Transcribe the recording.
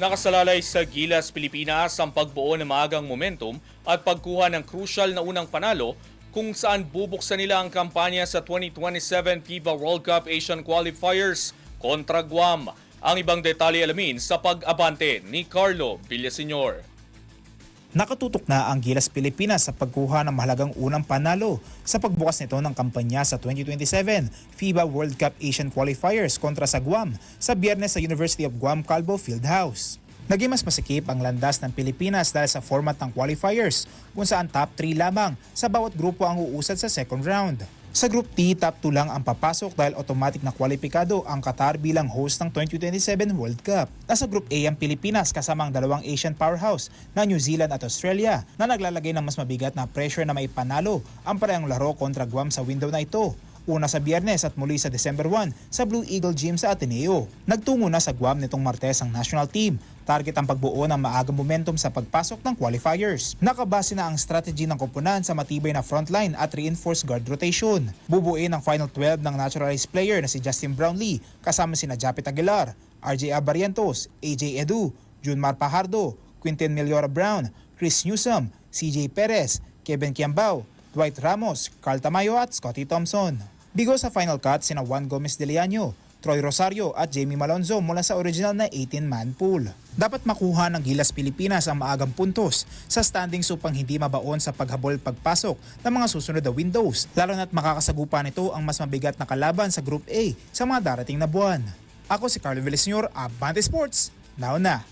Nakasalalay sa Gilas, Pilipinas ang pagbuo ng maagang momentum at pagkuha ng crucial na unang panalo kung saan bubuksan nila ang kampanya sa 2027 FIBA World Cup Asian Qualifiers kontra Guam. Ang ibang detalye alamin sa pag-abante ni Carlo Villaseñor. Nakatutok na ang Gilas Pilipinas sa pagkuha ng mahalagang unang panalo sa pagbukas nito ng kampanya sa 2027 FIBA World Cup Asian Qualifiers kontra sa Guam sa biyernes sa University of Guam Calvo Fieldhouse. Naging mas masikip ang landas ng Pilipinas dahil sa format ng qualifiers kung saan top 3 lamang sa bawat grupo ang uusad sa second round. Sa Group T, top 2 lang ang papasok dahil automatic na kwalipikado ang Qatar bilang host ng 2027 World Cup. Nasa Group A ang Pilipinas kasama ang dalawang Asian powerhouse na New Zealand at Australia na naglalagay ng mas mabigat na pressure na maipanalo ang parehong laro kontra Guam sa window na ito. Una sa biyernes at muli sa December 1 sa Blue Eagle Gym sa Ateneo. Nagtungo na sa Guam nitong Martes ang national team. Target ang pagbuo ng maagang momentum sa pagpasok ng qualifiers. Nakabase na ang strategy ng koponan sa matibay na frontline at reinforced guard rotation. Bubuin ang final 12 ng naturalized player na si Justin Brownlee kasama sina Japet Aguilar, RJ Abarientos, AJ Edu, Junmar Pajardo, Quintin Meliora Brown, Chris Newsom, CJ Perez, Kevin Kiambao, Dwight Ramos, Carl Tamayo at Scotty Thompson. Bigo sa final cut sina Juan Gomez de Leaño, Troy Rosario at Jamie Malonzo mula sa original na 18-man pool. Dapat makuha ng Gilas Pilipinas ang maagang puntos sa standings upang hindi mabaon sa paghabol pagpasok ng mga susunod na windows, lalo na't makakasagupa nito ang mas mabigat na kalaban sa Group A sa mga darating na buwan. Ako si Carlo Villaseñor, Abante Sports. Now na!